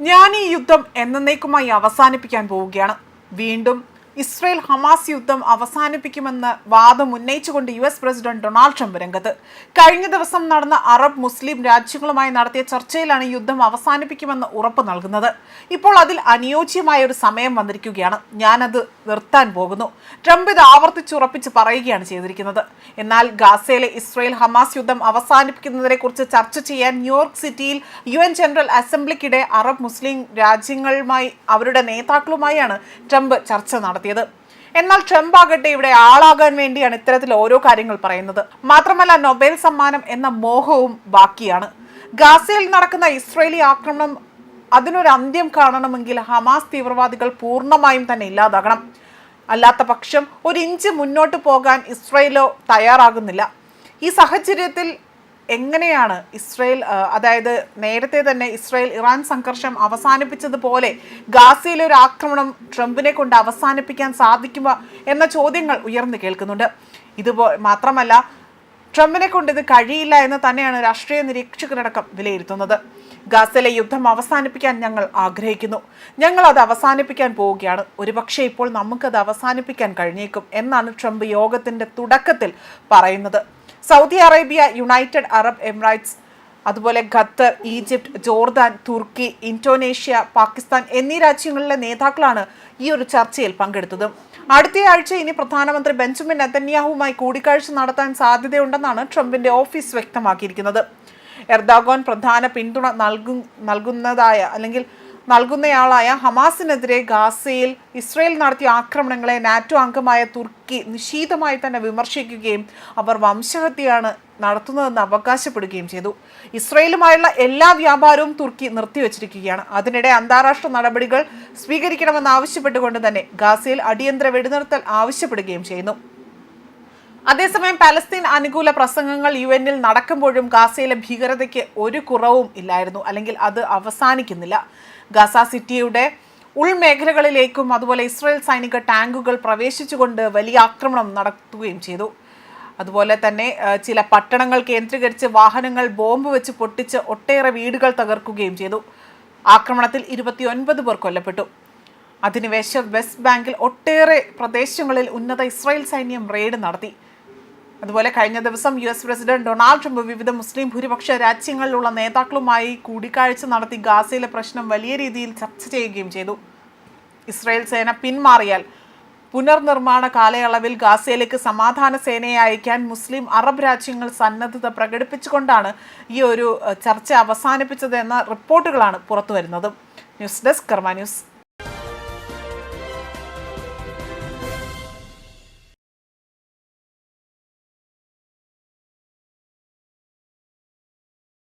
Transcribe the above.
ഞാൻ ഈ യുദ്ധം എന്നേക്കുമായി അവസാനിപ്പിക്കാൻ പോവുകയാണ്. വീണ്ടും ഇസ്രയേൽ ഹമാസ് യുദ്ധം അവസാനിപ്പിക്കുമെന്ന് വാദം ഉന്നയിച്ചുകൊണ്ട് U S president Donald Trump രംഗത്ത്. കഴിഞ്ഞ ദിവസം നടന്ന അറബ് മുസ്ലിം രാജ്യങ്ങളുമായി നടത്തിയ ചർച്ചയിലാണ് യുദ്ധം അവസാനിപ്പിക്കുമെന്ന് ഉറപ്പ് നൽകുന്നത്. ഇപ്പോൾ അതിൽ അനുയോജ്യമായ ഒരു സമയം വന്നിരിക്കുകയാണ്. ഞാനത് നിർത്താൻ പോകുന്നു. ട്രംപ് ഇത് ആവർത്തിച്ചുറപ്പിച്ച് പറയുകയാണ് ചെയ്തിരിക്കുന്നത്. എന്നാൽ ഗാസയിലെ ഇസ്രയേൽ ഹമാസ് യുദ്ധം അവസാനിപ്പിക്കുന്നതിനെ കുറിച്ച് ചർച്ച ചെയ്യാൻ ന്യൂയോർക്ക് സിറ്റിയിൽ യു എൻ ജനറൽ അസംബ്ലിക്കിടെ അറബ് മുസ്ലിം രാജ്യങ്ങളുമായി അവരുടെ നേതാക്കളുമായാണ് ട്രംപ് ചർച്ച നടത്തിയത്. എന്നാൽ ട്രംപ് ആകട്ടെ ഇവിടെ ആളാകാൻ വേണ്ടിയാണ് ഇത്തരത്തിൽ ഓരോ കാര്യങ്ങൾ പറയുന്നത്. മാത്രമല്ല നൊബേൽ സമ്മാനം എന്ന മോഹവും ബാക്കിയാണ്. ഗാസയിൽ നടക്കുന്ന ഇസ്രേലി ആക്രമണം അതിനൊരു അന്ത്യം കാണണമെങ്കിൽ ഹമാസ് തീവ്രവാദികൾ പൂർണമായും തന്നെ ഇല്ലാതാകണം. അല്ലാത്ത പക്ഷം ഒരു ഇഞ്ച് മുന്നോട്ട് പോകാൻ ഇസ്രയേലോ തയ്യാറാകുന്നില്ല. ഈ സാഹചര്യത്തിൽ എങ്ങനെയാണ് ഇസ്രയേൽ അതായത് നേരത്തെ തന്നെ ഇസ്രയേൽ ഇറാൻ സംഘർഷം അവസാനിപ്പിച്ചതുപോലെ ഗാസയിലെ ഒരു ആക്രമണം ട്രംപിനെ കൊണ്ട് അവസാനിപ്പിക്കാൻ സാധിക്കുമോ എന്ന ചോദ്യങ്ങൾ ഉയർന്നു കേൾക്കുന്നുണ്ട്. ഇതുപോ മാത്രമല്ല ട്രംപിനെ കൊണ്ട് ഇത് കഴിയില്ല എന്ന് തന്നെയാണ് രാഷ്ട്രീയ നിരീക്ഷകരടക്കം വിലയിരുത്തുന്നത്. ഗാസയിലെ യുദ്ധം അവസാനിപ്പിക്കാൻ ഞങ്ങൾ ആഗ്രഹിക്കുന്നു. ഞങ്ങൾ അത് അവസാനിപ്പിക്കാൻ പോവുകയാണ്. ഒരുപക്ഷെ ഇപ്പോൾ നമുക്കത് അവസാനിപ്പിക്കാൻ കഴിഞ്ഞേക്കും എന്നാണ് ട്രംപ് യോഗത്തിന്റെ തുടക്കത്തിൽ പറയുന്നത്. Saudi Arabia United Arab Emirates അതുപോലെ Qatar Egypt Jordan Turkey Indonesia Pakistan എന്നീ രാജ്യങ്ങളിലെ നേതാക്കളാണ് ഈ ഒരു ചർച്ചയിൽ പങ്കെടുത്തത്. അടുത്തയാഴ്ച ഇനി പ്രധാനമന്ത്രി ബെഞ്ചമിൻ നെതന്യാഹുവുമായി കൂടിക്കാഴ്ച നടത്താൻ സാധ്യതയുണ്ടെന്നാണ് ട്രംപിന്റെ ഓഫീസ് വ്യക്തമാക്കിയിരിക്കുന്നത്. എർദാഗോൻ പ്രധാന പിന്തുണ നൽകും നൽകുന്നതായ അല്ലെങ്കിൽ നൽകുന്നയാളായ ഹമാസിനെതിരെ ഗാസയിൽ ഇസ്രയേൽ നടത്തിയ ആക്രമണങ്ങളെ നാറ്റോ അംഗമായ തുർക്കി നിശീതമായി തന്നെ വിമർശിക്കുകയും അവർ വംശഹത്യയാണ് നടത്തുന്നതെന്ന് അവകാശപ്പെടുകയും ചെയ്തു. ഇസ്രയേലുമായുള്ള എല്ലാ വ്യാപാരവും തുർക്കി നിർത്തിവച്ചിരിക്കുകയാണ്. അതിനിടെ അന്താരാഷ്ട്ര നടപടികൾ സ്വീകരിക്കണമെന്ന് ആവശ്യപ്പെട്ടുകൊണ്ട് തന്നെ ഗാസയിൽ അടിയന്തര വെടിനിർത്തൽ ആവശ്യപ്പെടുകയും ചെയ്യുന്നു. അതേസമയം പലസ്തീൻ അനുകൂല പ്രസംഗങ്ങൾ യു എന്നിൽ നടക്കുമ്പോഴും ഗാസയിലെ ഭീകരതയ്ക്ക് ഒരു കുറവും ഇല്ലായിരുന്നു. അല്ലെങ്കിൽ അത് അവസാനിക്കുന്നില്ല. ഗാസ സിറ്റിയുടെ ഉൾമേഖലകളിലേക്കും അതുപോലെ ഇസ്രായേൽ സൈനിക ടാങ്കുകൾ പ്രവേശിച്ചുകൊണ്ട് വലിയ ആക്രമണം നടത്തുകയും ചെയ്തു. അതുപോലെ തന്നെ ചില പട്ടണങ്ങൾ കേന്ദ്രീകരിച്ച് വാഹനങ്ങൾ ബോംബ് വെച്ച് പൊട്ടിച്ച് ഒട്ടേറെ വീടുകൾ തകർക്കുകയും ചെയ്തു. ആക്രമണത്തിൽ ഇരുപത്തിയൊൻപത് പേർ കൊല്ലപ്പെട്ടു. അധിനിവേശ വെസ്റ്റ് ബാങ്കിൽ ഒട്ടേറെ പ്രദേശങ്ങളിൽ ഉന്നത ഇസ്രായേൽ സൈന്യം റെയ്ഡ് നടത്തി. അതുപോലെ കഴിഞ്ഞ ദിവസം U S president Donald Trump വിവിധ മുസ്ലിം ഭൂരിപക്ഷ രാജ്യങ്ങളിലുള്ള നേതാക്കളുമായി കൂടിക്കാഴ്ച നടത്തി ഗാസയിലെ പ്രശ്നം വലിയ രീതിയിൽ ചർച്ച ചെയ്യുകയും ചെയ്തു. ഇസ്രായേൽ സേന പിന്മാറിയാൽ പുനർനിർമ്മാണ കാലയളവിൽ ഗാസയിലേക്ക് സമാധാന സേനയെ അയക്കാൻ മുസ്ലിം അറബ് രാജ്യങ്ങൾ സന്നദ്ധത പ്രകടിപ്പിച്ചുകൊണ്ടാണ് ഈ ഒരു ചർച്ച അവസാനിപ്പിച്ചതെന്ന റിപ്പോർട്ടുകളാണ് പുറത്തുവരുന്നത്. News desk Karma news.